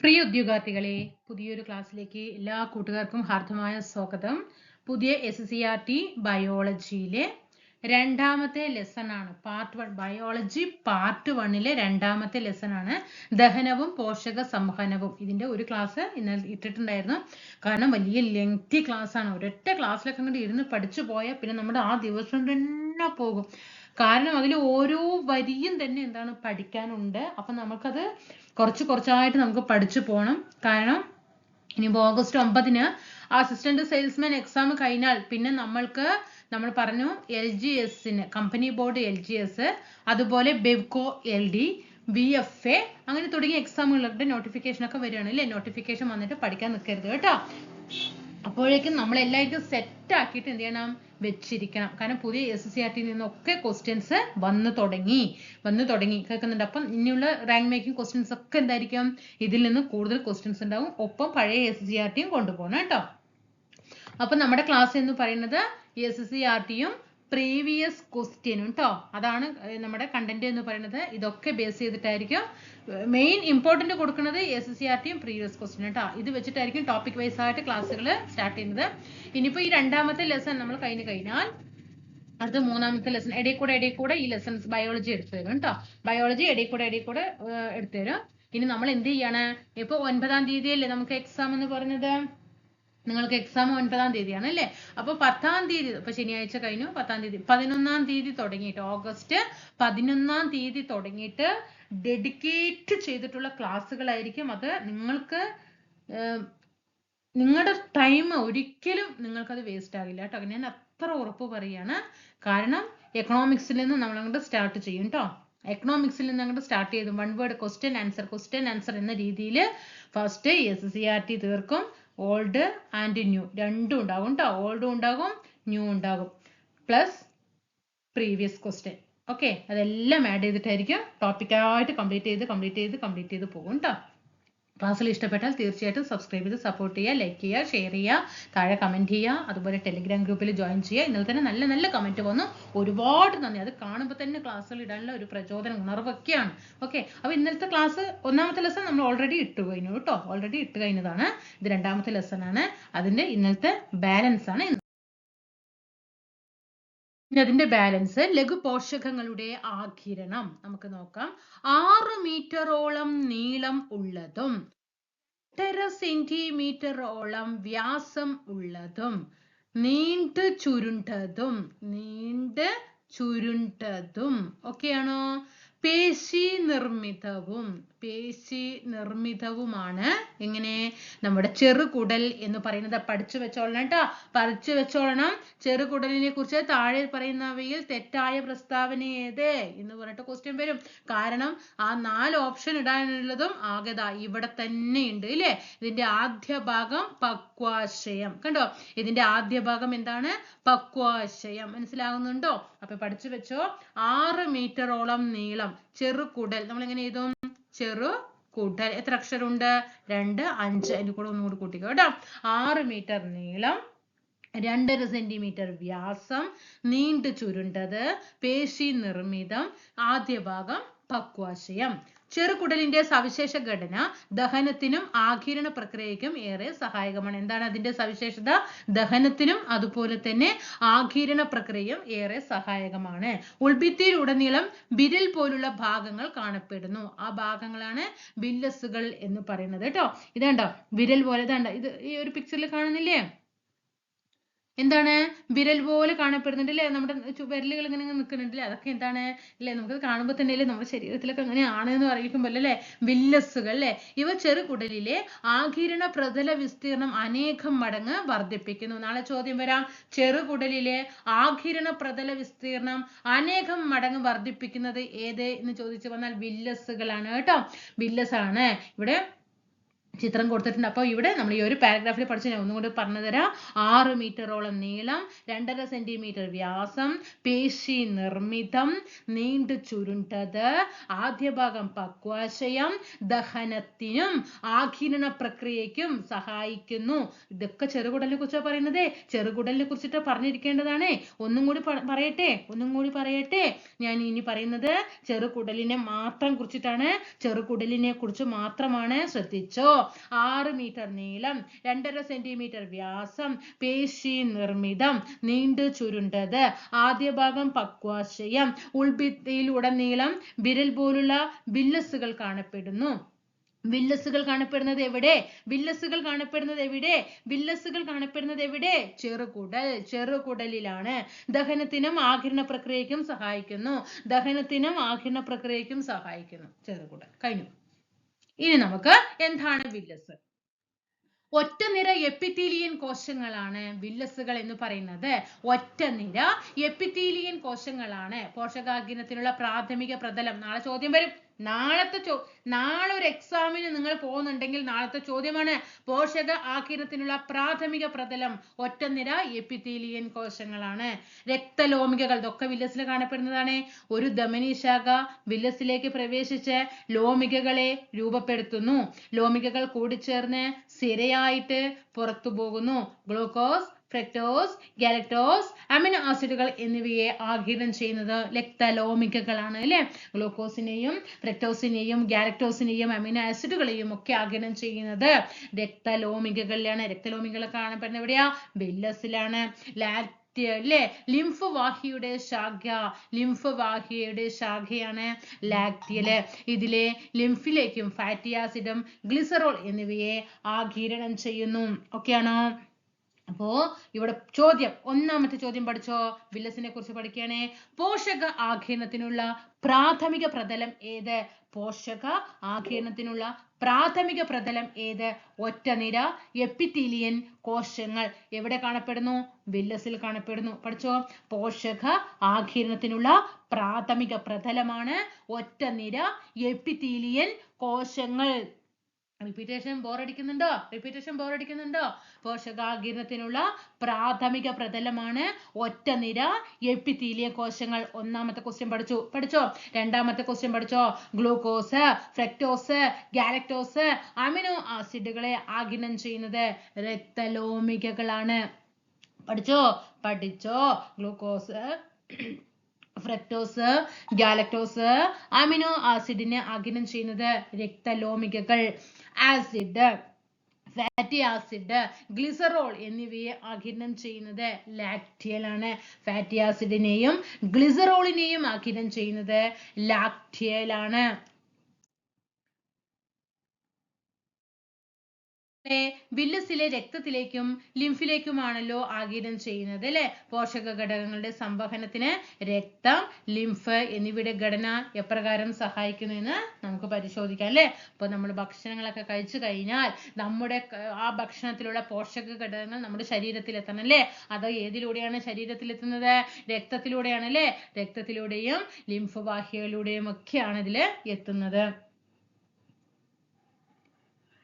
പ്രിയ ഉദ്യോഗാർത്ഥികളെ പുതിയൊരു ക്ലാസ്സിലേക്ക് എല്ലാ കൂട്ടുകാർക്കും ഹാർദമായ സ്വാഗതം. പുതിയ എസ് സി ആർ ടി ബയോളജിയിലെ രണ്ടാമത്തെ ലെസൺ ആണ്. പാർട്ട് വൺ ബയോളജി പാർട്ട് വണ്ണിലെ രണ്ടാമത്തെ ലെസൺ ആണ്. ദഹനവും പോഷക സംഹനവും. ഇതിന്റെ ഒരു ക്ലാസ് ഇന്നലെ ഇട്ടിട്ടുണ്ടായിരുന്നു. കാരണം വലിയ ലെങ്തി ക്ലാസ് ആണ്. ഒരൊറ്റ ക്ലാസ്സിലൊക്കെ അങ്ങോട്ട് ഇരുന്ന് പഠിച്ചു പോയാൽ പിന്നെ നമ്മുടെ ആ ദിവസം തന്നെ പോകും. കാരണം അതിൽ ഓരോ വരിയും തന്നെ എന്താണ് പഠിക്കാനുണ്ട്. അപ്പൊ നമുക്കത് കുറച്ച് കുറച്ചായിട്ട് നമുക്ക് പഠിച്ചു പോകണം കാരണം ഇനിയിപ്പോൾ ഓഗസ്റ്റ് ഒമ്പതിന് അസിസ്റ്റന്റ് സെയിൽസ്മാൻ എക്സാം കഴിഞ്ഞാൽ പിന്നെ നമ്മൾക്ക് നമ്മൾ പറഞ്ഞു എൽ ജി എസിന് company board L G S അതുപോലെ Bevco L D B F A അങ്ങനെ തുടങ്ങിയ എക്സാമുകളുടെ നോട്ടിഫിക്കേഷൻ ഒക്കെ വരികയാണ് അല്ലേ നോട്ടിഫിക്കേഷൻ വന്നിട്ട് പഠിക്കാൻ നിൽക്കരുത് കേട്ടോ. അപ്പോഴേക്കും നമ്മൾ എല്ലാവർക്കും സെറ്റ് ആക്കിയിട്ട് എന്ത് ചെയ്യണം? വെച്ചിരിക്കണം. കാരണം പുതിയ എസ് സി ആർ ടിയിൽ നിന്നൊക്കെ ക്വസ്റ്റ്യൻസ് വന്നു തുടങ്ങി. വന്നു തുടങ്ങി. കേൾക്കുന്നുണ്ട്? അപ്പം ഇനിയുള്ള റാങ്ക് മേക്കിംഗ് ക്വസ്റ്റ്യൻസ് ഒക്കെ എന്തായിരിക്കും? ഇതിൽ നിന്ന് കൂടുതൽ ക്വസ്റ്റ്യൻസ് ഉണ്ടാവും. ഒപ്പം പഴയ എസ് സി ആർ ടിയും കൊണ്ടുപോകണം കേട്ടോ. അപ്പൊ നമ്മുടെ ക്ലാസ് എന്ന് പറയുന്നത് എസ് സി ആർ ടിയും പ്രീവിയസ് ക്വസ്റ്റ്യനും കേട്ടോ അതാണ് നമ്മുടെ കണ്ടന്റ് എന്ന് പറയുന്നത്. ഇതൊക്കെ ബേസ് ചെയ്തിട്ടായിരിക്കും. മെയിൻ ഇമ്പോർട്ടന്റ് കൊടുക്കുന്നത് എസ് സി ആർ ടിയും പ്രീവിയസ് ക്വസ്റ്റ്യൻ കേട്ടോ ഇത് വെച്ചിട്ടായിരിക്കും ടോപ്പിക് വൈസ് ആയിട്ട് ക്ലാസ്സുകൾ സ്റ്റാർട്ട് ചെയ്യുന്നത്. ഇനിയിപ്പോൾ ഈ രണ്ടാമത്തെ ലെസൺ നമ്മൾ കഴിഞ്ഞ് കഴിഞ്ഞാൽ അടുത്ത മൂന്നാമത്തെ ലെസൺ ഇടയിൽ കൂടെ ഇടയിൽ കൂടെ ഈ ലെസൺസ് ബയോളജി എടുത്തു തരും കേട്ടോ ബയോളജി ഇടയിൽ കൂടെ ഇടയിൽ കൂടെ എടുത്തു തരും. ഇനി നമ്മൾ എന്ത് ചെയ്യാണ്? ഇപ്പൊ ഒൻപതാം തീയതിയല്ലേ നമുക്ക് എക്സാം എന്ന് പറഞ്ഞത് നിങ്ങൾക്ക് എക്സാം ഒൻപതാം തീയതിയാണ് അല്ലേ? അപ്പൊ പത്താം തീയതി ഇപ്പൊ ശനിയാഴ്ച കഴിഞ്ഞു പത്താം തീയതി പതിനൊന്നാം തീയതി തുടങ്ങിയിട്ട് ഓഗസ്റ്റ് പതിനൊന്നാം തീയതി തുടങ്ങിയിട്ട് ഡെഡിക്കേറ്റ് ചെയ്തിട്ടുള്ള ക്ലാസ്സുകളായിരിക്കും അത്. നിങ്ങൾക്ക് നിങ്ങളുടെ ടൈം ഒരിക്കലും നിങ്ങൾക്കത് വേസ്റ്റ് ആകില്ല കേട്ടോ. ഞാൻ അത്ര ഉറപ്പ് പറയാണ് കാരണം എക്കണോമിക്സിൽ നിന്ന് നമ്മൾ അങ്ങോട്ട് സ്റ്റാർട്ട് ചെയ്യും കേട്ടോ. എക്കണോമിക്സിൽ നിന്ന് അങ്ങോട്ട് സ്റ്റാർട്ട് ചെയ്തു. One word question answer question answer എന്ന രീതിയിൽ first S C R T തീർക്കും. ഓൾഡ് ആൻഡ് ന്യൂ രണ്ടും ഉണ്ടാകും കേട്ടോ ഓൾഡും ഉണ്ടാകും ന്യൂ ഉണ്ടാകും. പ്ലസ് പ്രീവിയസ് ക്വസ്റ്റ്യൻ ഓക്കെ അതെല്ലാം ആഡ് ചെയ്തിട്ടായിരിക്കും ടോപ്പിക്കായിട്ട് കംപ്ലീറ്റ് ചെയ്ത് കംപ്ലീറ്റ് ചെയ്ത് കംപ്ലീറ്റ് ചെയ്ത് പോകും കേട്ടോ ക്ലാസ്സിൽ ഇഷ്ടപ്പെട്ടാൽ തീർച്ചയായിട്ടും സബ്സ്ക്രൈബ് ചെയ്ത് സപ്പോർട്ട് ചെയ്യുക ലൈക്ക് ചെയ്യുക ഷെയർ ചെയ്യുക താഴെ കമന്റ് ചെയ്യുക അതുപോലെ ടെലിഗ്രാം ഗ്രൂപ്പിൽ ജോയിൻ ചെയ്യുക. ഇന്നലെ തന്നെ നല്ല നല്ല കമന്റ് വന്നു. ഒരുപാട് നന്ദി. അത് കാണുമ്പോൾ തന്നെ ക്ലാസ്സുകൾ ഇടാനുള്ള ഒരു പ്രചോദനം ഉണർവൊക്കെയാണ്. ഓക്കെ അപ്പോൾ ഇന്നലത്തെ ക്ലാസ് ഒന്നാമത്തെ ലെസൺ നമ്മൾ ഓൾറെഡി ഇട്ട് കഴിഞ്ഞു കേട്ടോ. ഓൾറെഡി ഇട്ട് കഴിഞ്ഞതാണ്. ഇത് രണ്ടാമത്തെ ലെസൺ ആണ്. അതിന്റെ ഇന്നലത്തെ ബാലൻസ് ആണ്. അതിന്റെ ബാലൻസ് ലഘുപോഷകങ്ങളുടെ ആകിരണം നമുക്ക് നോക്കാം. ആറ് മീറ്ററോളം നീളം ഉള്ളതും എട്ടര സെന്റിമീറ്ററോളം വ്യാസം ഉള്ളതും നീണ്ട് ചുരുണ്ടതും നീണ്ട് ചുരുണ്ടതും ഒക്കെയാണോ പേശി നിർമ്മിതവും പേശി നിർമ്മിതവുമാണ്. എങ്ങനെ? നമ്മുടെ ചെറുകുടൽ എന്ന് പറയുന്നത് പഠിച്ചു വെച്ചോളണം കേട്ടോ. പഠിച്ചു വെച്ചോളണം. ചെറുകുടലിനെ കുറിച്ച് താഴെ പറയുന്നവയിൽ തെറ്റായ പ്രസ്താവന ഏത്? എന്ന് പറഞ്ഞിട്ട് ക്വസ്റ്റ്യൻ വരും. കാരണം ആ നാല് ഓപ്ഷൻ ഇടാനുള്ളതും ആകത ഇവിടെ തന്നെ ഉണ്ട് ഇല്ലേ? ഇതിന്റെ ആദ്യ ഭാഗം പക്വാശയം. കണ്ടോ? ഇതിന്റെ ആദ്യ ഭാഗം എന്താണ്? പക്വാശയം. മനസ്സിലാകുന്നുണ്ടോ? അപ്പൊ പഠിച്ചു വെച്ചോ. ആറ് മീറ്ററോളം നീളം. ചെറുകുടൽ. നമ്മൾ എങ്ങനെ എഴുതും? ചെറു കൂട്ടൽ. എത്ര അക്ഷരമുണ്ട്? രണ്ട് അഞ്ച്. അതിന്റെ കൂടെ ഒന്നുകൂടി കൂട്ടിക്കോ കേട്ടോ. ആറ് മീറ്റർ നീളം രണ്ടര സെന്റിമീറ്റർ വ്യാസം നീണ്ടു ചുരുണ്ടത് പേശി നിർമ്മിതം ആദ്യ ഭാഗം പക്വാശയം. ചെറുകുടലിന്റെ സവിശേഷ ഘടന ദഹനത്തിനും ആകിരണ പ്രക്രിയയ്ക്കും ഏറെ സഹായകമാണ്. എന്താണ് അതിന്റെ സവിശേഷത? ദഹനത്തിനും അതുപോലെ തന്നെ ആകിരണ പ്രക്രിയയും ഏറെ സഹായകമാണ്. ഉൾഭിത്തിയിലുടനീളം വിരൽ പോലുള്ള ഭാഗങ്ങൾ കാണപ്പെടുന്നു. ആ ഭാഗങ്ങളാണ് വില്ലസുകൾ എന്ന് പറയുന്നത് കേട്ടോ. ഇതാണ്ടോ? വിരൽ പോലെ ഇതാണ്ടോ? ഇത് ഈ ഒരു പിക്ചറിൽ കാണുന്നില്ലേ? എന്താണ്? വിരൽ പോലെ കാണപ്പെടുന്നുണ്ട് അല്ലേ നമ്മുടെ വിരലുകൾ ഇങ്ങനെ നിൽക്കുന്നുണ്ട് അതൊക്കെ എന്താണ്? അല്ലേ? നമുക്ക് കാണുമ്പോൾ തന്നെ അല്ലേ നമ്മുടെ ശരീരത്തിലൊക്കെ അങ്ങനെയാണ് എന്ന് അറിയിക്കുമ്പോൾ അല്ലേ? വില്ലസുകൾ അല്ലേ? ഇവ ചെറുകുടലിലെ ആകിരണ പ്രതല വിസ്തീർണം അനേകം മടങ്ങ് വർദ്ധിപ്പിക്കുന്നു. നാളെ ചോദ്യം വരാം. ചെറുകുടലിലെ ആകിരണ പ്രതല വിസ്തീർണം അനേകം മടങ്ങ് വർദ്ധിപ്പിക്കുന്നത് ഏത് എന്ന് ചോദിച്ചു വന്നാൽ വില്ലസുകളാണ് കേട്ടോ. വില്ലസ് ആണ് ഇവിടെ ചിത്രം കൊടുത്തിട്ടുണ്ട്. അപ്പോൾ ഇവിടെ നമ്മൾ ഈ ഒരു പാരഗ്രാഫിൽ പഠിച്ച ഞാൻ ഒന്നുകൂടി പറഞ്ഞു തരാം ആറ് മീറ്ററോളം നീളം രണ്ടര സെന്റിമീറ്റർ വ്യാസം പേശി നിർമ്മിതം നീണ്ടു ചുരുണ്ടത് ആദ്യ ഭാഗം പക്വാശയം ദഹനത്തിനും ആഘീരണ പ്രക്രിയയ്ക്കും സഹായിക്കുന്നു. ഇതൊക്കെ ചെറുകുടലിനെ കുറിച്ചാണ് പറയുന്നത്. ചെറുകുടലിനെ കുറിച്ചിട്ട് പറഞ്ഞിരിക്കേണ്ടതാണ്. ഒന്നും കൂടി പറയട്ടെ? ഒന്നും കൂടി പറയട്ടെ? ഞാൻ ഇനി പറയുന്നത് ചെറുകുടലിനെ മാത്രം കുറിച്ചിട്ടാണ്. ചെറുകുടലിനെ കുറിച്ച് മാത്രമാണ് ശ്രദ്ധിച്ചോ? ആറ് മീറ്റർ നീളം രണ്ടര സെന്റിമീറ്റർ വ്യാസം പേശി നിർമ്മിതം നീണ്ടു ചുരുണ്ടത്. ആദ്യ ഭാഗം പക്വാശയം ഉൾഭിത്തിയിലുടനീളം വിരൽ പോലുള്ള വില്ലസുകൾ കാണപ്പെടുന്നു. വില്ലസുകൾ കാണപ്പെടുന്നത് എവിടെ? വില്ലസുകൾ കാണപ്പെടുന്നത് എവിടെ? വില്ലസുകൾ കാണപ്പെടുന്നത് എവിടെ? ചെറുകുടൽ ചെറുകുടലിലാണ്. ദഹനത്തിനും ആകിരണ പ്രക്രിയയ്ക്കും സഹായിക്കുന്നു. ദഹനത്തിനും ആകിരണ പ്രക്രിയയ്ക്കും സഹായിക്കുന്നു. ചെറുകുടൽ. കഴിഞ്ഞു. ഇനി നമുക്ക് എന്താണ് വില്ലസ്? ഒറ്റ നിര എപ്പിത്തീലിയൻ കോശങ്ങളാണ് വില്ലസുകൾ എന്ന് പറയുന്നത്. ഒറ്റ നിര എപ്പിത്തീലിയൻ കോശങ്ങളാണ് പോഷകാഗിരണത്തിനുള്ള പ്രാഥമിക പ്രതലം. നാളെ ചോദ്യം വരും. നാളത്തെ ചോ നാളെ ഒരു എക്സാമിന് നിങ്ങൾ പോകുന്നുണ്ടെങ്കിൽ നാളത്തെ ചോദ്യമാണ്. പോഷക ആകിരണത്തിനുള്ള പ്രാഥമിക പ്രതലം ഒറ്റനിര എപ്പിത്തീലിയൻ കോശങ്ങളാണ്. രക്തലോമികകൾ ഇതൊക്കെ വില്ലസിൽ കാണപ്പെടുന്നതാണ്. ഒരു ധമനി ശാഖ വില്ലസിലേക്ക് പ്രവേശിച്ച് ലോമികകളെ രൂപപ്പെടുത്തുന്നു. ലോമികകൾ കൂടിച്ചേർന്ന് സിരയായിട്ട് പുറത്തു പോകുന്നു ഗ്ലൂക്കോസ് ഫ്രക്ടോസ് ഗാലക്ടോസ് അമിനോ ആസിഡുകൾ എന്നിവയെ ആഗിരണം ചെയ്യുന്നത് രക്തലോമികകളാണ് അല്ലെ? ഗ്ലൂക്കോസിനെയും ഫ്രക്ടോസിനെയും ഗാലക്ടോസിനെയും അമിനോ ആസിഡുകളെയും ഒക്കെ ആഗിരണം ചെയ്യുന്നത് രക്തലോമികകളിലാണ്. രക്തലോമികൾ കാണപ്പെടുന്നത് എവിടെയാ? ബില്ലസിലാണ്. ലാക്ട് അല്ലേ? ലിംഫ് വാഹിയുടെ ശാഖ ലിംഫ് വാഹിയുടെ ശാഖയാണ് ലാക്റ്റിയൽ ഇതിലെ ലിംഫിലേക്കും ഫാറ്റി ആസിഡും ഗ്ലിസറോൾ എന്നിവയെ ആഗിരണം ചെയ്യുന്നു. ഒക്കെയാണോ? അപ്പോ ഇവിടെ ചോദ്യം ഒന്നാമത്തെ ചോദ്യം പഠിച്ചോ? വില്ലസിനെ കുറിച്ച് പഠിക്കുകയാണേ. പോഷക ആഘീരണത്തിനുള്ള പ്രാഥമിക പ്രതലം ഏത്? പോഷക ആഘീരണത്തിനുള്ള പ്രാഥമിക പ്രതലം ഏത്? ഒറ്റ നിര എപ്പിത്തീലിയൻ കോശങ്ങൾ. എവിടെ കാണപ്പെടുന്നു? വില്ലസിൽ കാണപ്പെടുന്നു. പഠിച്ചോ? പോഷക ആഘീരണത്തിനുള്ള പ്രാഥമിക പ്രതലമാണ് ഒറ്റ നിര എപ്പിത്തീലിയൻ കോശങ്ങൾ. റിപ്പീറ്റേഷൻ ബോറടിക്കുന്നുണ്ടോ റിപ്പീറ്റേഷൻ ബോറടിക്കുന്നുണ്ടോ പോഷകാഗിരണത്തിനുള്ള പ്രാഥമിക പ്രതലമാണ് ഒറ്റ നിര എപ്പിത്തീലിയ കോശങ്ങൾ. ഒന്നാമത്തെ ക്വസ്റ്റ്യൻ പഠിച്ചു. പഠിച്ചോ? രണ്ടാമത്തെ ക്വസ്റ്റ്യൻ പഠിച്ചോ? ഗ്ലൂക്കോസ് ഫ്രക്ടോസ് ഗാലക്ടോസ് അമിനോ ആസിഡുകളെ ആഗിരണം ചെയ്യുന്നത് രക്തലോമികകളാണ്. പഠിച്ചോ? പഠിച്ചോ. ഗ്ലൂക്കോസ് ഫ്രക്ടോസ് ഗാലക്ടോസ് അമിനോ ആസിഡിനെ ആഗിരണം ചെയ്യുന്നത് രക്തലോമികകൾ. ആസിഡ് ഫാറ്റി ആസിഡ് ഗ്ലിസറോൾ എന്നിവയെ ആഗിരണം ചെയ്യുന്നത് ലാക്ടിയലാണ് ഫാറ്റി ആസിഡിനെയും ഗ്ലിസറോളിനെയും ആഗിരണം ചെയ്യുന്നത് ലാക്റ്റിയൽ വില്ലസിലെ രക്തത്തിലേക്കും ലിംഫിലേക്കുമാണല്ലോ ആഗിരണം ചെയ്യുന്നത് അല്ലെ? പോഷക ഘടകങ്ങളുടെ സംവഹനത്തിന് രക്തം ലിംഫ് എന്നിവയുടെ ഘടന എപ്രകാരം സഹായിക്കുന്നു എന്ന് നമുക്ക് പരിശോധിക്കാം അല്ലെ? അപ്പൊ നമ്മൾ ഭക്ഷണങ്ങളൊക്കെ കഴിച്ചു കഴിഞ്ഞാൽ നമ്മുടെ ആ ഭക്ഷണത്തിലുള്ള പോഷക ഘടകങ്ങൾ നമ്മുടെ ശരീരത്തിൽ എത്തണം അല്ലെ? അത് ഏതിലൂടെയാണ് ശരീരത്തിൽ എത്തുന്നത് രക്തത്തിലൂടെയാണ് അല്ലെ? രക്തത്തിലൂടെയും ലിംഫ് വാഹികളിലൂടെയും ഒക്കെയാണ് ഇതിൽ എത്തുന്നത്.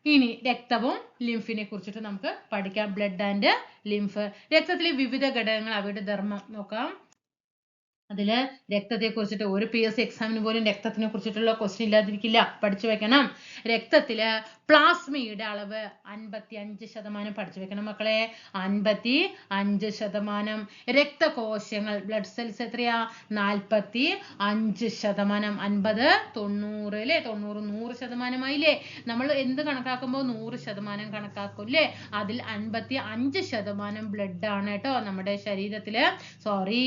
ഇനി രക്തവും ലിംഫിനെ കുറിച്ചിട്ട് നമുക്ക് പഠിക്കാം. ബ്ലഡ് ആൻഡ് ലിംഫ് രക്തത്തിലെ വിവിധ ഘടകങ്ങൾ അവയുടെ ധർമ്മം നോക്കാം. അതിൽ രക്തത്തെ കുറിച്ചിട്ട് ഒരു പി എസ് സി എക്സാമിന് പോലും രക്തത്തിനെ കുറിച്ചിട്ടുള്ള ക്വസ്റ്റ്യൻ ഇല്ലാതിരിക്കില്ല. പഠിച്ചു വെക്കണം. രക്തത്തിൽ പ്ലാസ്മയുടെ അളവ് അൻപത്തി അഞ്ച് ശതമാനം പഠിച്ചു വെക്കണം മക്കളെ. അൻപത്തി അഞ്ച് ശതമാനം. രക്തകോശങ്ങൾ ബ്ലഡ് സെൽസ് എത്രയാ? നാൽപ്പത്തി അഞ്ച് ശതമാനം. അൻപത് തൊണ്ണൂറ് അല്ലേ തൊണ്ണൂറ് നൂറ് ശതമാനമായില്ലേ? നമ്മൾ എന്ത് കണക്കാക്കുമ്പോൾ നൂറ് ശതമാനം കണക്കാക്കും അല്ലേ അതിൽ അൻപത്തി അഞ്ച് ശതമാനം ബ്ലഡ് ആണ് കേട്ടോ നമ്മുടെ ശരീരത്തിൽ സോറി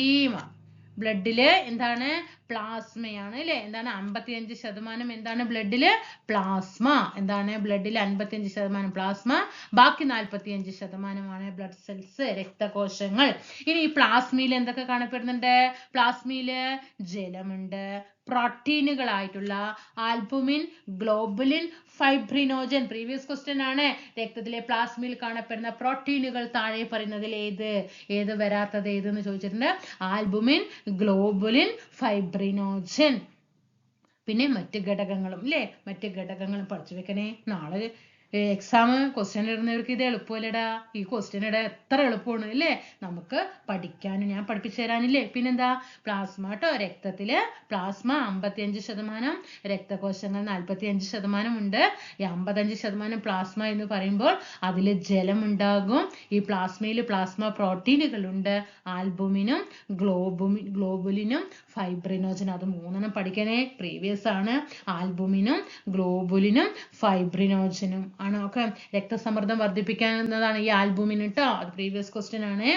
ബ്ലഡിൽ എന്താണ് പ്ലാസ്മയാണ് അല്ലെ എന്താണ് അമ്പത്തിയഞ്ച് ശതമാനം എന്താണ് ബ്ലഡിൽ പ്ലാസ്മ എന്താണ് ബ്ലഡിൽ അൻപത്തിയഞ്ച് ശതമാനം പ്ലാസ്മ ബാക്കി നാൽപ്പത്തിയഞ്ച് ശതമാനമാണ് ബ്ലഡ് സെൽസ് രക്തകോശങ്ങൾ. ഇനി ഈ പ്ലാസ്മയിൽ എന്തൊക്കെ കാണപ്പെടുന്നുണ്ട്? പ്ലാസ്മയിൽ ജലമുണ്ട്. പ്രോട്ടീനുകളായിട്ടുള്ള albumin globulin fibrinogen. Previous question ആണ്. രക്തത്തിലെ പ്ലാസ്മയിൽ കാണപ്പെടുന്ന പ്രോട്ടീനുകൾ താഴെ പറയുന്നതിൽ ഏത്? ഏത് വരാത്തത് ഏതെന്ന് ചോദിച്ചിട്ടുണ്ട്? ആൽബുമിൻ ഗ്ലോബുലിൻ ഫൈബ്രിനോജൻ പിന്നെ മറ്റ് ഘടകങ്ങളും അല്ലേ മറ്റ് ഘടകങ്ങളും പഠിച്ചു വെക്കണേ. നാളെ എക്സാം ക്വസ്റ്റ്യൻ ഇടുന്നവർക്ക് ഇത് എളുപ്പമല്ലടാ? ഈ ക്വസ്റ്റ്യൻ ഇടാൻ എത്ര എളുപ്പമാണ് അല്ലേ നമുക്ക് പഠിക്കാനും ഞാൻ പഠിപ്പിച്ചു തരാനില്ലേ? പിന്നെന്താ? പ്ലാസ്മ കേട്ടോ രക്തത്തിൽ പ്ലാസ്മ അമ്പത്തിയഞ്ച് ശതമാനം രക്തകോശങ്ങൾ നാൽപ്പത്തിയഞ്ച് ശതമാനം ഉണ്ട്. ഈ അമ്പത്തഞ്ച് ശതമാനം പ്ലാസ്മ എന്ന് പറയുമ്പോൾ അതിൽ ജലം ഉണ്ടാകും. ഈ പ്ലാസ്മയിൽ പ്ലാസ്മ പ്രോട്ടീനുകളുണ്ട് ആൽബുമിനും ഗ്ലോബുമി ഗ്ലോബുലിനും ഫൈബ്രിനോജൻ അത് മൂന്നെണ്ണം പഠിക്കണേ പ്രീവിയസ് ആണ്. ആൽബുമിനും ഗ്ലോബുലിനും ഫൈബ്രിനോജനും ആണ്. ഓക്കെ രക്തസമ്മർദ്ദം വർദ്ധിപ്പിക്കാവുന്നതാണ് ഈ ആൽബുമിൻ കേട്ടോ അത് പ്രീവിയസ് ക്വസ്റ്റ്യൻ ആണ്.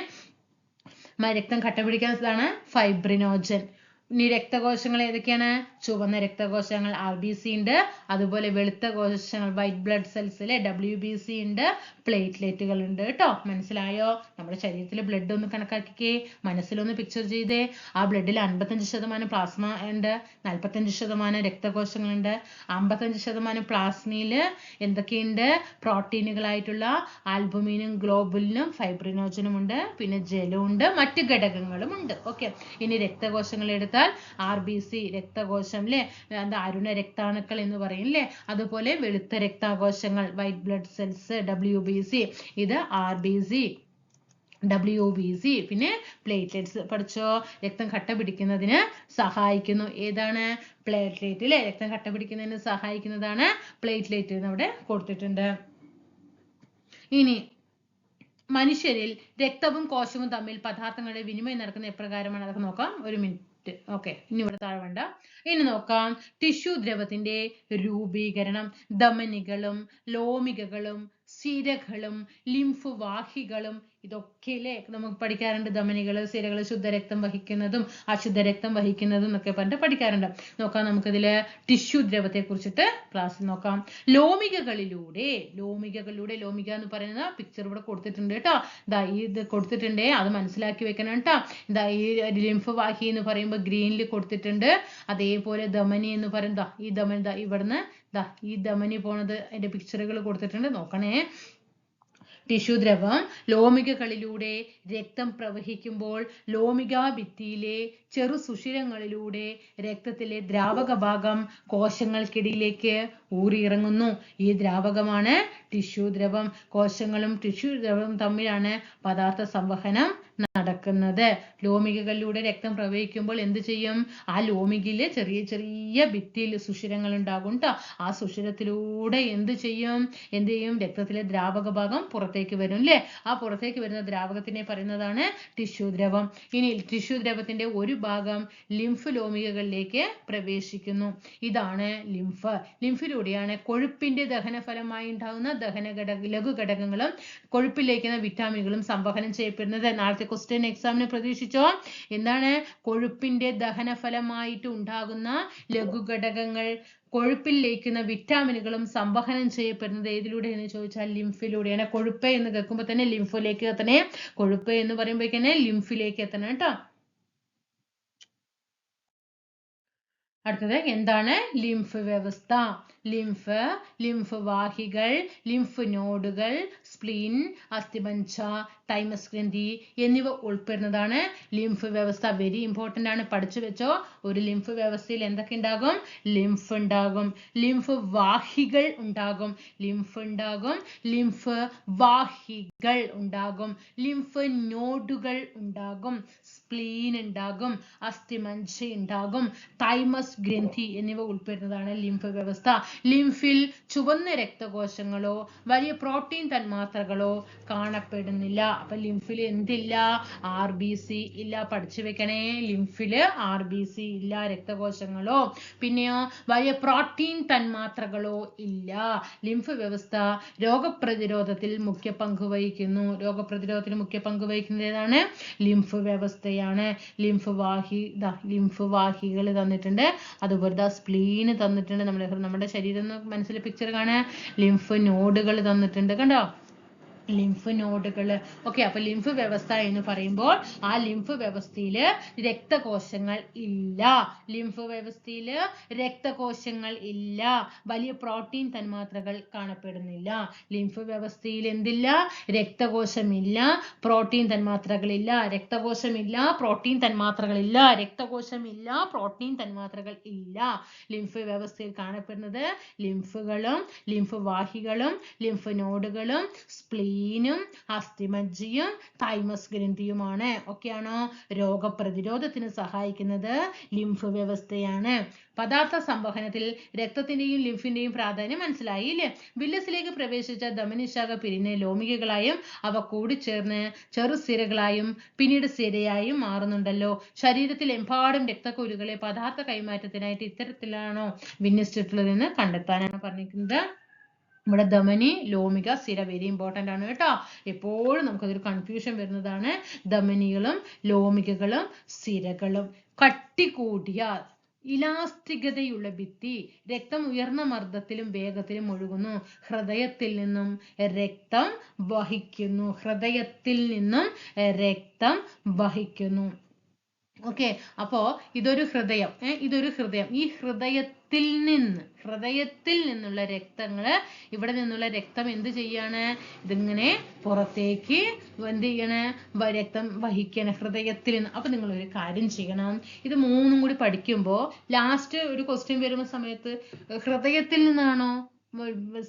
രക്തം കട്ട പിടിക്കുന്നതാണ് ഫൈബ്രിനോജൻ ഇനി രക്തകോശങ്ങൾ ഏതൊക്കെയാണ്? ചുവന്ന രക്തകോശങ്ങൾ ആർ ബി സി ഉണ്ട്. അതുപോലെ വെളുത്ത കോശങ്ങൾ വൈറ്റ് ബ്ലഡ് സെൽസിലെ ഡബ്ല്യു ബി സി ഉണ്ട്. പ്ലേറ്റ്ലെറ്റുകൾ ഉണ്ട് കേട്ടോ. മനസ്സിലായോ? നമ്മുടെ ശരീരത്തിലെ ബ്ലഡ് ഒന്ന് കണക്കാക്കിക്കേ. മനസ്സിലൊന്ന് പിക്ചർ ചെയ്തേ. ആ ബ്ലഡിൽ അൻപത്തഞ്ച് ശതമാനം പ്ലാസ്മ ഉണ്ട്. നാൽപ്പത്തഞ്ച് ശതമാനം രക്തകോശങ്ങളുണ്ട് അമ്പത്തഞ്ച് ശതമാനം പ്ലാസ്മയിൽ എന്തൊക്കെയുണ്ട്? പ്രോട്ടീനുകളായിട്ടുള്ള ആൽബുമിനും ഗ്ലോബുലിനും ഫൈബ്രിനോജനും ഉണ്ട്. പിന്നെ ജലമുണ്ട് മറ്റ് ഘടകങ്ങളും ഉണ്ട്. ഓക്കെ ഇനി രക്തകോശങ്ങൾ എടുത്താൽ ആർ ബി സി രക്തകോശം അല്ലേ എന്താ അരുണ രക്താണുക്കൾ എന്ന് പറയും അല്ലേ അതുപോലെ വെളുത്ത രക്താകോശങ്ങൾ white blood cells W B C ഇത് R B C W B C പിന്നെ പ്ലേറ്റ്ലെറ്റ്സ് പഠിച്ചോ? രക്തം കട്ട പിടിക്കുന്നതിന് സഹായിക്കുന്നു. ഏതാണ്? പ്ലേറ്റ്ലേറ്റ് അല്ലേ രക്തം കട്ട പിടിക്കുന്നതിന് സഹായിക്കുന്നതാണ് പ്ലേറ്റ്ലേറ്റ് അവിടെ കൊടുത്തിട്ടുണ്ട്. ഇനി മനുഷ്യരിൽ രക്തവും കോശവും തമ്മിൽ പദാർത്ഥങ്ങളുടെ വിനിമയം നടക്കുന്ന എപ്രകാരമാണ്? അതൊക്കെ നോക്കാം. ഒരു മിനിറ്റ്. ഓക്കെ ഇനി ഇവിടെ താഴെ വേണ്ട. ഇനി നോക്കാം ടിഷ്യൂ ദ്രവത്തിന്റെ രൂപീകരണം ധമനികളും ലോമികകളും സിരകളും ലിംഫ് വാഹികളും ഇതൊക്കെ അല്ലേ നമുക്ക് പഠിക്കാറുണ്ട്. ധമനികൾ സിരകൾ ശുദ്ധരക്തം വഹിക്കുന്നതും അശുദ്ധ രക്തം വഹിക്കുന്നതും എന്നൊക്കെ പറഞ്ഞിട്ട് പഠിക്കാറുണ്ട്. നോക്കാം നമുക്കിതിൽ ടിഷ്യൂ ദ്രവത്തെ കുറിച്ചിട്ട് ക്ലാസ്സിൽ നോക്കാം. ലോമികകളിലൂടെ ലോമികകളിലൂടെ ലോമിക എന്ന് പറയുന്നത് പിക്ചർ ഇവിടെ കൊടുത്തിട്ടുണ്ട് കേട്ടോ. ഇതാ ഇത് കൊടുത്തിട്ടുണ്ട് അത് മനസ്സിലാക്കി വെക്കണം കേട്ടോ. ഇതാ ഈ ലിംഫ് വാഹി എന്ന് പറയുമ്പോൾ ഗ്രീനിൽ കൊടുത്തിട്ടുണ്ട്. അതേപോലെ ധമനി എന്ന് പറയുന്നത് ഈ ധമനി ഇവിടുന്ന് ദാ ഈ ധമനി പോണത് അതിന്റെ പിക്ചറുകൾ കൊടുത്തിട്ടുണ്ട് നോക്കണേ. ടിഷ്യു ദ്രവം ലോമികകളിലൂടെ രക്തം പ്രവഹിക്കുമ്പോൾ ലോമികാ ഭിത്തിയിലെ ചെറു സുഷിരങ്ങളിലൂടെ രക്തത്തിലെ ദ്രാവക ഭാഗം കോശങ്ങൾക്കിടയിലേക്ക് ഊറിയിറങ്ങുന്നു. ഈ ദ്രാവകമാണ് ടിഷ്യു ദ്രവം. കോശങ്ങളും ടിഷ്യു ദ്രവവും തമ്മിലാണ് പദാർത്ഥ സംവഹനം നടക്കുന്നത്. ലോമികകളിലൂടെ രക്തം പ്രവഹിക്കുമ്പോൾ എന്ത് ചെയ്യും? ആ ലോമികയിൽ ചെറിയ ചെറിയ ഭിത്തിയിൽ സുഷിരങ്ങൾ ഉണ്ടാകും കേട്ടോ ആ സുഷിരത്തിലൂടെ എന്ത് ചെയ്യും? എന്ത് ചെയ്യും? രക്തത്തിലെ ദ്രാവക ഭാഗം പുറത്തേക്ക് വരും അല്ലേ ആ പുറത്തേക്ക് വരുന്ന ദ്രാവകത്തിനെ പറയുന്നതാണ് ടിഷ്യൂ ദ്രവം ഇനി ടിഷ്യൂ ദ്രവത്തിന്റെ ഒരു ഭാഗം ലിംഫ് ലോമികകളിലേക്ക് പ്രവേശിക്കുന്നു. ഇതാണ് ലിംഫ്. ലിംഫിലൂടെയാണ് കൊഴുപ്പിന്റെ ദഹനഫലമായി ഉണ്ടാകുന്ന ദഹന ഘടക ലഘു ഘടകങ്ങളും കൊഴുപ്പിലേക്കുന്ന വിറ്റാമിനുകളും സംവഹനം ചെയ്യപ്പെടുന്നത്. നാളത്തെ ക്വസ്റ്റ്യൻ എക്സാമിന് പ്രതീക്ഷിച്ചോ? എന്താണ്? കൊഴുപ്പിന്റെ ദഹനഫലമായിട്ട് ഉണ്ടാകുന്ന ലഘു ഘടകങ്ങൾ കൊഴുപ്പിൽ ലയിക്കുന്ന വിറ്റാമിനുകളും സംവഹനം ചെയ്യപ്പെടുന്നത് ഏതിലൂടെ എന്ന് ചോദിച്ചാൽ ലിംഫിലൂടെയാണ്. കൊഴുപ്പ് എന്ന് കേൾക്കുമ്പോൾ തന്നെ ലിംഫിലേക്ക് എത്തണേ. കൊഴുപ്പ് എന്ന് പറയുമ്പോഴേക്കന്നെ ലിംഫിലേക്ക് എത്തണം കേട്ടോ. അടുത്തത് എന്താണ്? ലിംഫ് വ്യവസ്ഥ. ലിംഫ് ലിംഫ് വാഹികൾ ലിംഫ് നോഡുകൾ സ്പ്ലീൻ അസ്ഥിമഞ്ച തൈമസ് ഗ്രന്ഥി എന്നിവ ഉൾപ്പെടുന്നതാണ്. ലിംഫ് വ്യവസ്ഥ വെരി ഇമ്പോർട്ടന്റ് ആണ്. പഠിച്ചു വെച്ചോ ഒരു ലിംഫ് വ്യവസ്ഥയിൽ എന്തൊക്കെ ഉണ്ടാകും? ലിംഫ് ഉണ്ടാകും. ലിംഫ് വാഹികൾ ഉണ്ടാകും. ലിംഫ് ഉണ്ടാകും. ലിംഫ് വാഹികൾ ഉണ്ടാകും. ലിംഫ് നോഡുകൾ ഉണ്ടാകും. സ്പ്ലീൻ ഉണ്ടാകും. അസ്ഥിമഞ്ച ഉണ്ടാകും. തൈമസ് ഗ്രന്ഥി എന്നിവ ഉൾപ്പെടുന്നതാണ് ലിംഫ് വ്യവസ്ഥ. ലിംഫിൽ ചുവന്ന രക്തകോശങ്ങളോ വലിയ പ്രോട്ടീൻ തന്മാത്രകളോ കാണപ്പെടുന്നില്ല. അപ്പൊ ലിംഫിൽ എന്തില്ല? ആർ ബി സി ഇല്ല. പഠിച്ചു വെക്കണേ. ലിംഫിൽ ആർ ബി സി ഇല്ല. രക്തകോശങ്ങളോ പിന്നെയോ വലിയ പ്രോട്ടീൻ തന്മാത്രകളോ ഇല്ല. ലിംഫ് വ്യവസ്ഥ രോഗപ്രതിരോധത്തിൽ മുഖ്യ പങ്ക് വഹിക്കുന്നു. രോഗപ്രതിരോധത്തിൽ മുഖ്യ പങ്ക് വഹിക്കുന്നത് ഏതാണ്? ലിംഫ് വ്യവസ്ഥയാണ്. ലിംഫ് വാഹി ലിംഫ് വാഹികൾ തന്നിട്ടുണ്ട്. അതുപോലെ സ്പ്ലീന് തന്നിട്ടുണ്ട്. നമ്മുടെ നമ്മുടെ ശരീരം എന്ന് മനസ്സിൽ പിക്ചർ കാണാ ലിംഫ് നോഡുകൾ തന്നിട്ടുണ്ട്. കണ്ടോ? ലിംഫ് നോഡുകൾ ഓക്കെ അപ്പൊ ലിംഫ് വ്യവസ്ഥ എന്ന് പറയുമ്പോൾ ആ ലിംഫ് വ്യവസ്ഥയിൽ രക്തകോശങ്ങൾ ഇല്ല. ലിംഫ് വ്യവസ്ഥയിൽ രക്തകോശങ്ങൾ ഇല്ല. വലിയ പ്രോട്ടീൻ തന്മാത്രകൾ കാണപ്പെടുന്നില്ല. ലിംഫ് വ്യവസ്ഥയിൽ എന്തില്ല? രക്തകോശമില്ല. പ്രോട്ടീൻ തന്മാത്രകളില്ല. രക്തകോശമില്ല. പ്രോട്ടീൻ തന്മാത്രകളില്ല. രക്തകോശമില്ല. പ്രോട്ടീൻ തന്മാത്രകൾ ഇല്ല. ലിംഫ് വ്യവസ്ഥയിൽ കാണപ്പെടുന്നത് ലിംഫുകളും ലിംഫ് വാഹികളും ലിംഫ് നോഡുകളും സ്പ്ലീനും അസ്ഥിമജ്ജയും തൈമസ് ഗ്രന്ഥിയുമാണ് ഒക്കെയാണോ രോഗപ്രതിരോധത്തിന് സഹായിക്കുന്നത്? ലിംഫ് വ്യവസ്ഥയാണ് പദാർത്ഥ സംവഹനത്തിൽ രക്തത്തിന്റെയും ലിംഫിന്റെയും പ്രാധാന്യം മനസ്സിലായി ഇല്ലേ വില്ലസിലേക്ക് പ്രവേശിച്ച ധമനിശാഖ പിരിഞ്ഞ് ലോമികകളായും അവ കൂടിച്ചേർന്ന് ചെറു സിരകളായും പിന്നീട് സിരയായും മാറുന്നുണ്ടല്ലോ. ശരീരത്തിൽ എമ്പാടും രക്തക്കുരുകളെ പദാർത്ഥ കൈമാറ്റത്തിനായിട്ട് ഇത്തരത്തിലാണോ വിന്യസിച്ചിട്ടുള്ളതെന്ന് കണ്ടെത്താനാണ് പറഞ്ഞിരിക്കുന്നത്. നമ്മുടെ ധമനി ലോമിക സിര വെരി ഇമ്പോർട്ടന്റ് ആണ് കേട്ടോ. എപ്പോഴും നമുക്കതൊരു കൺഫ്യൂഷൻ വരുന്നതാണ്. ധമനികളും ലോമികകളും സിരകളും കട്ടി കൂടിയ ഇലാസ്തികതയുള്ള ഭിത്തി രക്തം ഉയർന്ന മർദ്ദത്തിലും വേഗത്തിലും ഒഴുകുന്നു. ഹൃദയത്തിൽ നിന്നും രക്തം വഹിക്കുന്നു. ഹൃദയത്തിൽ നിന്നും രക്തം വഹിക്കുന്നു. ഓക്കെ അപ്പോ ഇതൊരു ഹൃദയം. ഇതൊരു ഹൃദയം. ഈ ഹൃദയത്തിൽ നിന്ന് ഹൃദയത്തിൽ നിന്നുള്ള രക്തങ്ങൾ ഇവിടെ നിന്നുള്ള രക്തം എന്ത് ചെയ്യാണ്? ഇതിങ്ങനെ പുറത്തേക്ക് എന്ത് ചെയ്യണ? രക്തം വഹിക്കണ ഹൃദയത്തിൽ നിന്ന്. അപ്പൊ നിങ്ങൾ ഒരു കാര്യം ചെയ്യണം. ഇത് മൂന്നും കൂടി പഠിക്കുമ്പോൾ ലാസ്റ്റ് ഒരു ക്വസ്റ്റ്യൻ വരുന്ന സമയത്ത് ഹൃദയത്തിൽ നിന്നാണോ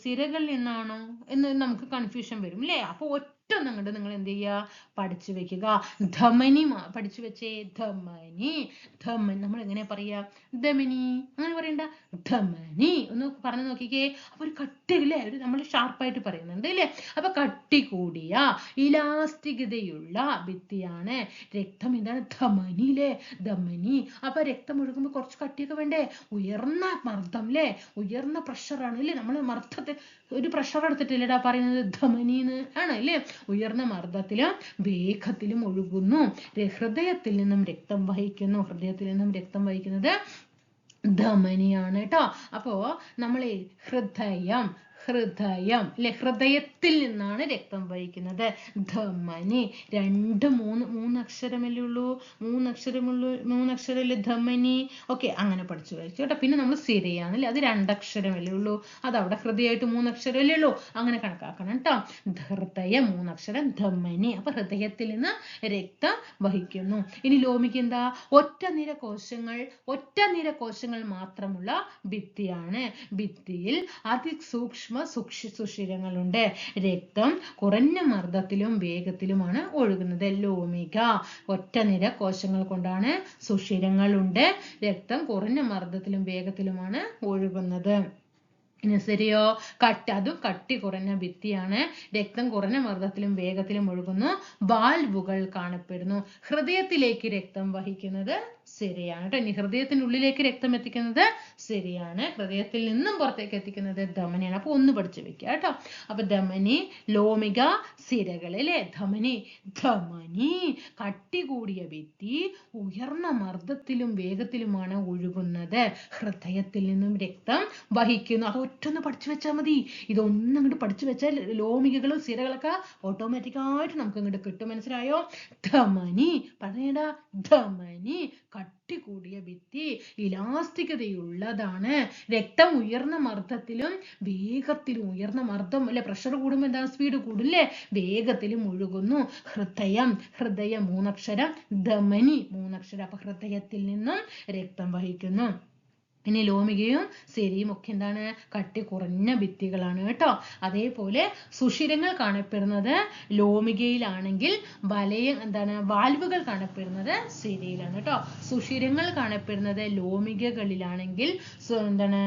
സിരകളിൽ നിന്നാണോ എന്ന് നമുക്ക് കൺഫ്യൂഷൻ വരും അല്ലേ അപ്പൊ ഒന്നങ്ങോട്ട് നിങ്ങൾ എന്ത് ചെയ്യുക പഠിച്ചു വെക്കുക. ധമനി പഠിച്ചു വെച്ചേ ധമനി. ധമനി നമ്മൾ എങ്ങനെ പറയാ? ധമനി. അങ്ങനെ പറയണ്ട. ധമനി. ഒന്ന് പറഞ്ഞു നോക്കിക്കേ. അപ്പൊ ഒരു കട്ടി ഇല്ലേ ഒരു നമ്മൾ ഷാർപ്പായിട്ട് പറയുന്നുണ്ട് അല്ലേ അപ്പൊ കട്ടി കൂടിയ ഇലാസ്തികതയുള്ള ഭിത്തിയാണ്. രക്തം എന്താണ്? ധമനി അല്ലേ ധമനി. അപ്പൊ രക്തം ഒഴുകുമ്പോൾ കുറച്ച് കട്ടിയൊക്കെ വേണ്ടേ? ഉയർന്ന മർദ്ദം അല്ലേ ഉയർന്ന പ്രഷറാണ് അല്ലേ നമ്മൾ മർദ്ദത്തെ ഒരു പ്രഷർ എടുത്തിട്ടില്ലടാ പറയുന്നത് ധമനിന്ന്. ആണ് അല്ലേ ഉയർന്ന മർദ്ദത്തിലും വേഗത്തിലും ഒഴുകുന്നു. ഹൃദയത്തിൽ നിന്നും രക്തം വഹിക്കുന്നു. ഹൃദയത്തിൽ നിന്നും രക്തം വഹിക്കുന്നത് ധമനിയാണ് കേട്ടോ. അപ്പോ നമ്മളെ ഹൃദയം ഹൃദയം അല്ലെ ഹൃദയത്തിൽ നിന്നാണ് രക്തം വഹിക്കുന്നത്. ധമനി രണ്ട് മൂന്ന് മൂന്നക്ഷരമല്ലേ ഉള്ളൂ? മൂന്ന് മൂന്നക്ഷരമല്ലേ ധമനി ഓക്കെ അങ്ങനെ പഠിച്ചു വായിച്ചു കേട്ടോ. പിന്നെ നമ്മൾ സിരയാണ് അല്ലേ അത് രണ്ടക്ഷരമല്ലേ ഉള്ളൂ. അത് അവിടെ ഹൃദയമായിട്ട് മൂന്നക്ഷരമല്ലേ ഉള്ളൂ. അങ്ങനെ കണക്കാക്കണം കേട്ടോ. ഹൃദയം മൂന്നക്ഷരം ധമനി അപ്പൊ ഹൃദയത്തിൽ നിന്ന് രക്തം വഹിക്കുന്നു. ഇനി ലോമിക്ക് എന്താ? ഒറ്റ നിര കോശങ്ങൾ ഒറ്റ നിര കോശങ്ങൾ മാത്രമുള്ള ഭിത്തിയാണ്. ഭിത്തിയിൽ അതിസൂക്ഷ്മ സൂക്ഷി സുഷിരങ്ങളുണ്ട്. രക്തം കുറഞ്ഞ മർദ്ദത്തിലും വേഗത്തിലുമാണ് ഒഴുകുന്നത്. ലോമിക ഒറ്റ നിര കോശങ്ങൾ കൊണ്ടാണ് സുഷിരങ്ങളുണ്ട്. രക്തം കുറഞ്ഞ മർദ്ദത്തിലും വേഗത്തിലുമാണ് ഒഴുകുന്നത്. ശരിയോ കട്ടി അതും കട്ടി കുറഞ്ഞ ഭിത്തിയാണ്. രക്തം കുറഞ്ഞ മർദ്ദത്തിലും വേഗത്തിലും ഒഴുകുന്നു. വാൽവുകൾ കാണപ്പെടുന്നു. ഹൃദയത്തിലേക്ക് രക്തം വഹിക്കുന്നത് ശരിയാണ് കേട്ടോ. ഇനി ഹൃദയത്തിനുള്ളിലേക്ക് രക്തം എത്തിക്കുന്നത് ശരിയാണ്. ഹൃദയത്തിൽ നിന്നും പുറത്തേക്ക് എത്തിക്കുന്നത് ധമനിയാണ്. അപ്പൊ ഒന്ന് പഠിച്ചു വെക്കുക കേട്ടോ. അപ്പൊ ധമനി ലോമിക സിരകൾ അല്ലേ? ധമനി ധമനി. കട്ടി കൂടിയ ഭിത്തി ഉയർന്ന മർദ്ദത്തിലും വേഗത്തിലുമാണ് ഒഴുകുന്നത്. ഹൃദയത്തിൽ നിന്നും രക്തം വഹിക്കുന്നു. അത് ഒറ്റൊന്ന് പഠിച്ചു വെച്ചാൽ മതി. ഇതൊന്നും അങ്ങോട്ട് പഠിച്ചു വെച്ചാൽ ലോമികകളും സിരകളൊക്കെ ഓട്ടോമാറ്റിക്കായിട്ട് നമുക്ക് ഇങ്ങോട്ട് കിട്ടും. മനസ്സിലായോ? ധമനി. പറഞ്ഞേടാ ധമനി. കട്ടി കൂടിയ ഭിത്തി ഇലാസ്തികതയുള്ളതാണ്. രക്തം ഉയർന്ന മർദ്ദത്തിലും വേഗത്തിലും ഉയർന്ന മർദ്ദം അല്ലെ പ്രഷർ കൂടുമ്പോൾ എന്താ സ്പീഡ് കൂടില്ലേ? വേഗത്തിലും ഒഴുകുന്നു ഹൃദയം ഹൃദയം മൂന്നക്ഷരം ധമനി മൂന്നക്ഷരം. അപ്പൊ ഹൃദയത്തിൽ നിന്നും രക്തം വഹിക്കുന്നു. ഇനി ലോമികയും സെരിയും ഒക്കെ എന്താണ്? കട്ടി കുറഞ്ഞ ഭിത്തികളാണ് കേട്ടോ. അതേപോലെ സുഷിരങ്ങൾ കാണപ്പെടുന്നത് ലോമികയിലാണെങ്കിൽ വലയ എന്താണ് വാൽവുകൾ കാണപ്പെടുന്നത് സെരിയിലാണ് കേട്ടോ. സുഷിരങ്ങൾ കാണപ്പെടുന്നത് ലോമികകളിലാണെങ്കിൽ എന്താണ്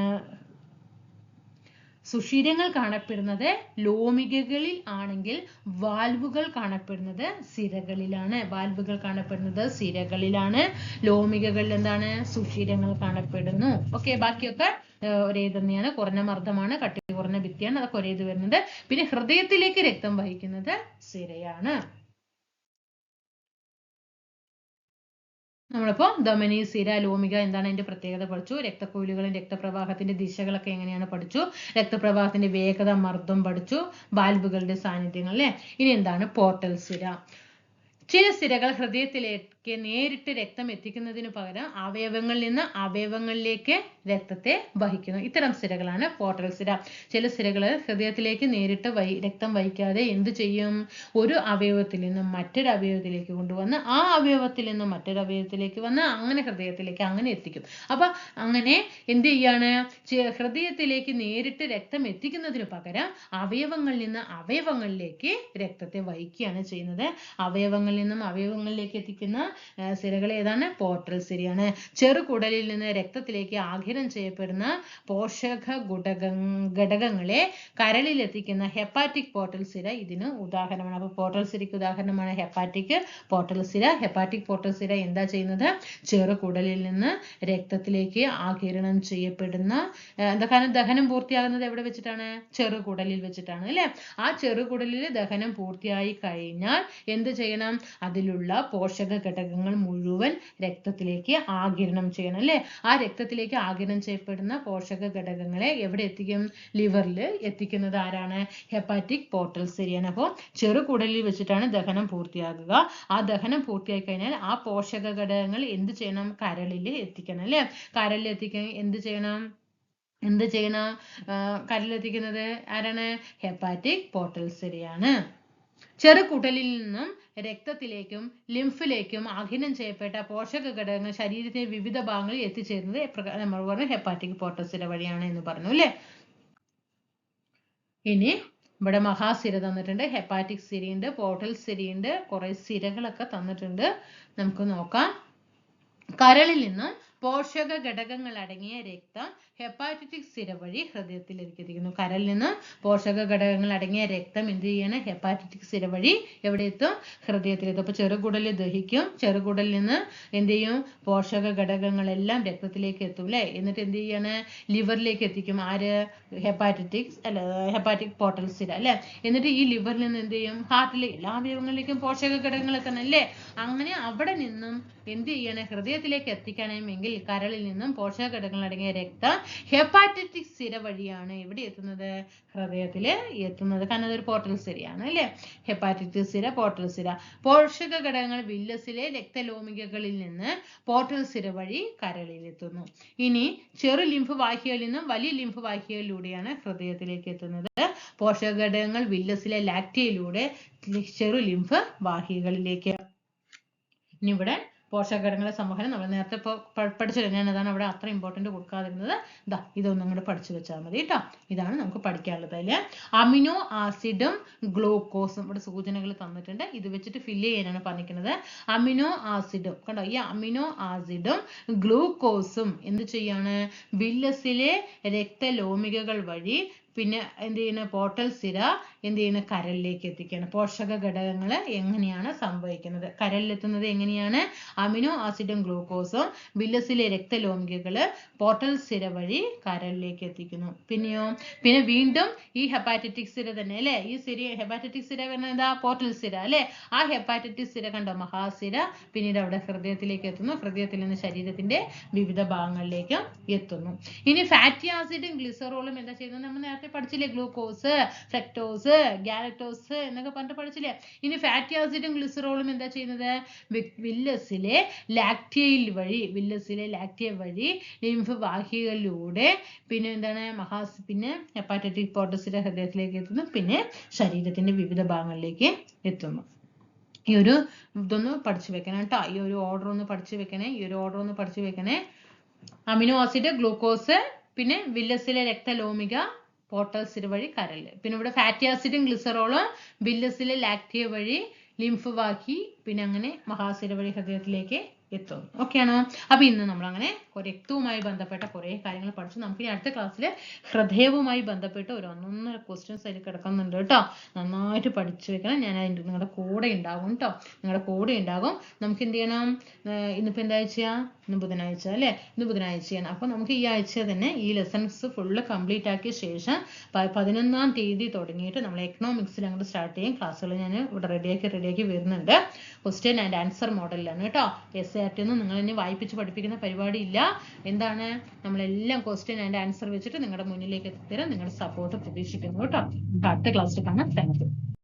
സുഷിരങ്ങൾ കാണപ്പെടുന്നത് ലോമികകളിൽ ആണെങ്കിൽ വാൽവുകൾ കാണപ്പെടുന്നത് സിരകളിലാണ്. വാൽവുകൾ കാണപ്പെടുന്നത് സിരകളിലാണ്. ലോമികകളിൽ എന്താണ്? സുഷിരങ്ങൾ കാണപ്പെടുന്നു. ഓക്കെ ബാക്കിയൊക്കെ ഒരേ തന്നെയാണ്. കുറഞ്ഞ മർദ്ദമാണ് കട്ടി കുറഞ്ഞ ഭിത്തിയാണ്. അതൊക്കെ ഒരേ ഇത് വരുന്നത്. പിന്നെ ഹൃദയത്തിലേക്ക് രക്തം വഹിക്കുന്നത് സിരയാണ്. നമ്മളിപ്പോൾ ധമനി സിര ലോമിക എന്താണ് അതിന്റെ പ്രത്യേകത പഠിച്ചു? രക്തക്കുഴലുകളും രക്തപ്രവാഹത്തിന്റെ ദിശകളൊക്കെ എങ്ങനെയാണ് പഠിച്ചു? രക്തപ്രവാഹത്തിന്റെ വേഗത മർദ്ദം പഠിച്ചു. വാൽവുകളുടെ സാന്നിധ്യങ്ങൾ അല്ലേ? ഇനി എന്താണ്? പോർട്ടൽ സിര. ചില സിരകൾ ഹൃദയത്തിലേക്ക് നേരിട്ട് രക്തം എത്തിക്കുന്നതിന് പകരം അവയവങ്ങളിൽ നിന്ന് അവയവങ്ങളിലേക്ക് രക്തത്തെ വഹിക്കുന്നു. ഇത്തരം സിരകളാണ് പോർട്ടൽ സിര. ചില സിരകൾ ഹൃദയത്തിലേക്ക് നേരിട്ട് വൈ രക്തം വഹിക്കാതെ എന്ത് ചെയ്യും? ഒരു അവയവത്തിൽ നിന്നും മറ്റൊരു അവയവത്തിലേക്ക് കൊണ്ടുവന്ന് ആ അവയവത്തിൽ നിന്നും മറ്റൊരു അവയവത്തിലേക്ക് വന്ന് അങ്ങനെ ഹൃദയത്തിലേക്ക് അങ്ങനെ എത്തിക്കും. അപ്പൊ അങ്ങനെ എന്ത് ചെയ്യാണ്? ഹൃദയത്തിലേക്ക് നേരിട്ട് രക്തം എത്തിക്കുന്നതിന് പകരം അവയവങ്ങളിൽ നിന്ന് അവയവങ്ങളിലേക്ക് രക്തത്തെ വഹിക്കുകയാണ് ചെയ്യുന്നത്. അവയവങ്ങളിൽ നിന്നും അവയവങ്ങളിലേക്ക് എത്തിക്കുന്ന സിരകൾ ഏതാണ്? പോർട്ടൽ സിരയാണ്. ചെറുകുടലിൽ നിന്ന് രക്തത്തിലേക്ക് ആഗിരണം ചെയ്യപ്പെടുന്ന പോഷക ഗുടക ഘടകങ്ങളെ കരളിൽ എത്തിക്കുന്ന ഹെപ്പാറ്റിക് പോർട്ടൽ സിര ഇതിന് ഉദാഹരണമാണ്. അപ്പോൾ പോർട്ടൽ സിരയ്ക്ക് ഉദാഹരണമാണ് ഹെപ്പാറ്റിക് പോർട്ടൽ സിര. ഹെപ്പാറ്റിക് പോർട്ടൽ സിര എന്താ ചെയ്യുന്നത്? ചെറുകുടലിൽ നിന്ന് രക്തത്തിലേക്ക് ആഗിരണം ചെയ്യപ്പെടുന്ന എന്താ ദഹനം പൂർത്തിയാകുന്നത് എവിടെ വെച്ചിട്ടാണ്? ചെറുകുടലിൽ വെച്ചിട്ടാണ് അല്ലെ? ആ ചെറുകുടലിൽ ദഹനം പൂർത്തിയായി കഴിഞ്ഞാൽ എന്ത് ചെയ്യണം? അതിലുള്ള പോഷക ഘടകങ്ങൾ മുഴുവൻ രക്തത്തിലേക്ക് ആകിരണം ചെയ്യണം അല്ലേ? ആ രക്തത്തിലേക്ക് ആകിരണം ചെയ്യപ്പെടുന്ന പോഷക ഘടകങ്ങളെ എവിടെ എത്തിക്കും? ലിവറിൽ എത്തിക്കുന്നത് ആരാണ്? ഹെപ്പാറ്റിക് പോർട്ടൽ സിരിയാണ് അപ്പോൾ ചെറുകുടലിൽ വെച്ചിട്ടാണ് ദഹനം പൂർത്തിയാകുക ആ ദഹനം പൂർത്തിയായി കഴിഞ്ഞാൽ ആ പോഷക ഘടകങ്ങൾ എന്ത് ചെയ്യണം? കരളിൽ എത്തിക്കണം അല്ലേ? കരളിൽ എത്തിക്കാൻ എന്ത് ചെയ്യണം? എന്ത് ചെയ്യണം? കരളിലെത്തിക്കുന്നത് ആരാണ്? ഹെപ്പാറ്റിക് പോർട്ടൽ സിരിയാണ് ചെറുകുടലിൽ നിന്നും രക്തത്തിലേക്കും ലിംഫിലേക്കും ആഗിരണം ചെയ്യപ്പെട്ട പോഷക ഘടകങ്ങൾ ശരീരത്തിന്റെ വിവിധ ഭാഗങ്ങളിൽ എത്തിച്ചേരുന്നത് എപ്രകാരം നമ്മൾ പറഞ്ഞു ഹെപ്പാറ്റിക് പോർട്ടസിര വഴിയാണ് എന്ന് പറഞ്ഞു അല്ലേ? ഇനി ഇവിടെ മഹാസിര തന്നിട്ടുണ്ട് ഹെപ്പാറ്റിക് സിരിയുണ്ട് പോർട്ടൽ സിരിയുണ്ട് കുറെ സിരകളൊക്കെ തന്നിട്ടുണ്ട്. നമുക്ക് നോക്കാം. കരളിൽ നിന്നും പോഷക ഘടകങ്ങൾ അടങ്ങിയ രക്തം ഹെപ്പാറ്റിക് സിര വഴി ഹൃദയത്തിലേക്ക് എത്തിക്കുന്നു കരളിൽ നിന്ന് പോഷക ഘടകങ്ങൾ അടങ്ങിയ രക്തം എന്ത് ചെയ്യാണ്? ഹെപ്പാറ്റിക് സിര വഴി എവിടെ എത്തും? ഹൃദയത്തിലെത്തും. അപ്പൊ ചെറുകുടലിൽ ദഹിക്കും. ചെറുകുടലിൽ നിന്ന് എന്ത് ചെയ്യും? പോഷക ഘടകങ്ങളെല്ലാം രക്തത്തിലേക്ക് എത്തും അല്ലെ? എന്നിട്ട് എന്ത് ചെയ്യാണ്? ലിവറിലേക്ക് എത്തിക്കും. ആര്? ഹെപ്പാറ്റിറ്റിക്സ് അല്ല ഹെപ്പാറ്റിക് പോർട്ടൽ സിര അല്ലെ? എന്നിട്ട് ഈ ലിവറിൽ നിന്ന് എന്ത് ചെയ്യും? ഹാർട്ടിലെ എല്ലാ അവയവങ്ങളിലേക്കും പോഷക ഘടകങ്ങൾ എത്തണം അല്ലേ? അങ്ങനെ അവിടെ നിന്നും എന്ത് ചെയ്യണം ഹൃദയത്തിലേക്ക് എത്തിക്കണമെങ്കിൽ കരളിൽ നിന്നും പോഷക ഘടകങ്ങൾ അടങ്ങിയ രക്തം ഹെപ്പാറ്ററ്റിക് സിര വഴിയാണ് എവിടെ എത്തുന്നത്? ഹൃദയത്തിൽ എത്തുന്നത്. കാരണം അതൊരു പോർട്ടൽ സിരയാണ് അല്ലേ? ഹെപ്പാറ്ററ്റിക് സിര പോർട്ടൽ സിര. പോഷക ഘടകങ്ങൾ വില്ലസിലെ രക്തലോമികകളിൽ നിന്ന് പോർട്ടൽ സിര വഴി കരളിൽ എത്തുന്നു. ഇനി ചെറു ലിംഫ് വാഹികയിൽ നിന്നും വലിയ ലിംഫ് വാഹികയിലൂടെയാണ് ഹൃദയത്തിലേക്ക് എത്തുന്നത്. പോഷക ഘടകങ്ങൾ വില്ലസിലെ ലാക്റ്റിയയിലൂടെ ചെറു ലിംഫ് വാഹികളിലേക്ക് ഇനി ഇവിടെ പോഷകഘടകങ്ങളുടെ സംവഹനം നമ്മൾ നേരത്തെ പഠിച്ചു കഴിഞ്ഞാൽ അതാണ് അവിടെ അത്ര ഇമ്പോർട്ടന്റ് കൊടുക്കാതിരുന്നത്. ദാ ഇതൊന്നും കൂടെ പഠിച്ചു വെച്ചാൽ മതി കേട്ടോ ഇതാണ് നമുക്ക് പഠിക്കാനുള്ളത് അതിൽ അമിനോ ആസിഡും ഗ്ലൂക്കോസും ഇവിടെ സൂചനകൾ തന്നിട്ടുണ്ട്. ഇത് വെച്ചിട്ട് ഫില്ല് ചെയ്യാനാണ് പറഞ്ഞിരിക്കുന്നത്. അമിനോ ആസിഡും കണ്ടോ? ഈ അമിനോ ആസിഡും ഗ്ലൂക്കോസും എന്ത് ചെയ്യാണ്? വില്ലസിലെ രക്തലോമികകൾ വഴി പിന്നെ എന്ത് ചെയ്യുന്ന? പോർട്ടൽ സിര എന്ത് ചെയ്യുന്ന? കരളിലേക്ക് എത്തിക്കുകയാണ് പോഷക ഘടകങ്ങൾ എങ്ങനെയാണ് സംഭവിക്കുന്നത്? കരലിലെത്തുന്നത് എങ്ങനെയാണ്? അമിനോ ആസിഡും ഗ്ലൂക്കോസും ബില്ലസിലെ രക്തലോമികകൾ പോർട്ടൽ സിര വഴി കരളിലേക്ക് എത്തിക്കുന്നു. പിന്നെയോ? പിന്നെ വീണ്ടും ഈ ഹെപ്പാറ്ററ്റിക് സിര തന്നെ അല്ലേ? ഈ സിര ഹെപ്പാറ്ററ്റിക് സിര പറഞ്ഞാൽ എന്താ? പോർട്ടൽ സിര അല്ലേ? ആ ഹെപ്പാറ്ററ്റിക് സിര കണ്ടോ? മഹാസിര പിന്നീട് അവിടെ ഹൃദയത്തിലേക്ക് എത്തുന്നു. ഹൃദയത്തിൽ നിന്ന് ശരീരത്തിന്റെ വിവിധ ഭാഗങ്ങളിലേക്കും എത്തുന്നു. ഇനി ഫാറ്റി ആസിഡും ഗ്ലിസറോളും എന്താ ചെയ്യുന്നത്? നമ്മൾ നേരത്തെ പഠിച്ചില്ലേ? ഗ്ലൂക്കോസ് ഫ്രക്ടോസ് ഗാലക്ടോസ് എന്നൊക്കെ പറഞ്ഞിട്ട് പഠിച്ചില്ലേ? ഇനി ഫാറ്റി ആസിഡും ഗ്ലിസറോളും എന്താ ചെയ്യുന്നത്? വില്ലസിലെ ലാക്ടിയയിൽ വഴി വില്ലസിലെ ലാക്ടിയ വഴി ലിംഫ് വാഹികളിലൂടെ പിന്നെ എന്താണ്? മഹാസ് പിന്നെ ഹെപ്പാറ്ററ്റിക് പോട്ടസിലെ ഹൃദയത്തിലേക്ക് എത്തുന്നു. പിന്നെ ശരീരത്തിന്റെ വിവിധ ഭാഗങ്ങളിലേക്ക് എത്തുന്നു. ഈ ഒരു ഇതൊന്ന് പഠിച്ചു വെക്കണം കേട്ടോ. ഈ ഒരു ഓർഡർ ഒന്ന് പഠിച്ചു വെക്കണേ. ഈ ഒരു ഓർഡർ ഒന്ന് പഠിച്ചു വെക്കണേ. അമിനോ ആസിഡ് ഗ്ലൂക്കോസ് പിന്നെ വില്ലസിലെ രക്തലോമിക പോർട്ടൽ സിര വഴി കരൾ പിന്നെ ഇവിടെ ഫാറ്റി ആസിഡും ഗ്ലിസറോളും ബില്ലസിലെ ലാക്ടിയ വഴി ലിംഫ് ബാക്കി പിന്നെ അങ്ങനെ മഹാസിര വഴി ഹൃദയത്തിലേക്ക് എത്തും. ഓക്കെ ആണോ. അപ്പൊ ഇന്ന് നമ്മൾ അങ്ങനെ രക്തവുമായി ബന്ധപ്പെട്ട കുറെ കാര്യങ്ങൾ പഠിച്ചു. നമുക്ക് ഇനി അടുത്ത ക്ലാസ്സിൽ ഹൃദയവുമായി ബന്ധപ്പെട്ട ഒരു ഒന്നൊന്നര ക്വസ്റ്റ്യൻസ് അതിൽ കിടക്കുന്നുണ്ട് കേട്ടോ. നന്നായിട്ട് പഠിച്ചു വെക്കണം. ഞാൻ അതിന്റെ നിങ്ങളുടെ കൂടെ ഉണ്ടാകും കേട്ടോ. നിങ്ങളുടെ കൂടെ ഉണ്ടാകും. നമുക്ക് എന്ത് ചെയ്യണം? ഏർ ഇന്നിപ്പോ എന്താ ആഴ്ചയാ? ഇന്ന് ബുധനാഴ്ച അല്ലേ? ഇന്ന് ബുധനാഴ്ചയാണ്. അപ്പൊ നമുക്ക് ഈ ആഴ്ച തന്നെ ഈ ലെസൺസ് ഫുള്ള് കംപ്ലീറ്റ് ആക്കിയ ശേഷം പതിനൊന്നാം തീയതി തുടങ്ങിയിട്ട് നമ്മൾ എക്കണോമിക്സിൽ അങ്ങോട്ട് സ്റ്റാർട്ട് ചെയ്യും. ക്ലാസ്സുകൾ ഞാൻ ഇവിടെ റെഡിയാക്കി റെഡിയാക്കി വരുന്നുണ്ട്. ക്വസ്റ്റ്യൻ ആൻഡ് ആൻസർ മോഡലിലാണ് കേട്ടോ. എസ് ഒന്നും നിങ്ങൾ ഇനി വായിപ്പിച്ച് പഠിപ്പിക്കുന്ന പരിപാടി ഇല്ല എന്താണ്? നമ്മളെല്ലാം ക്വസ്റ്റ്യൻ ആൻഡ് ആൻസർ വെച്ചിട്ട് നിങ്ങളുടെ മുന്നിലേക്ക് എത്തിത്തരാൻ നിങ്ങളുടെ സപ്പോർട്ട് പ്രതീക്ഷിക്കുന്നു കേട്ടോ. അടുത്ത ക്ലാസ്സിൽ കാണാം. താങ്ക്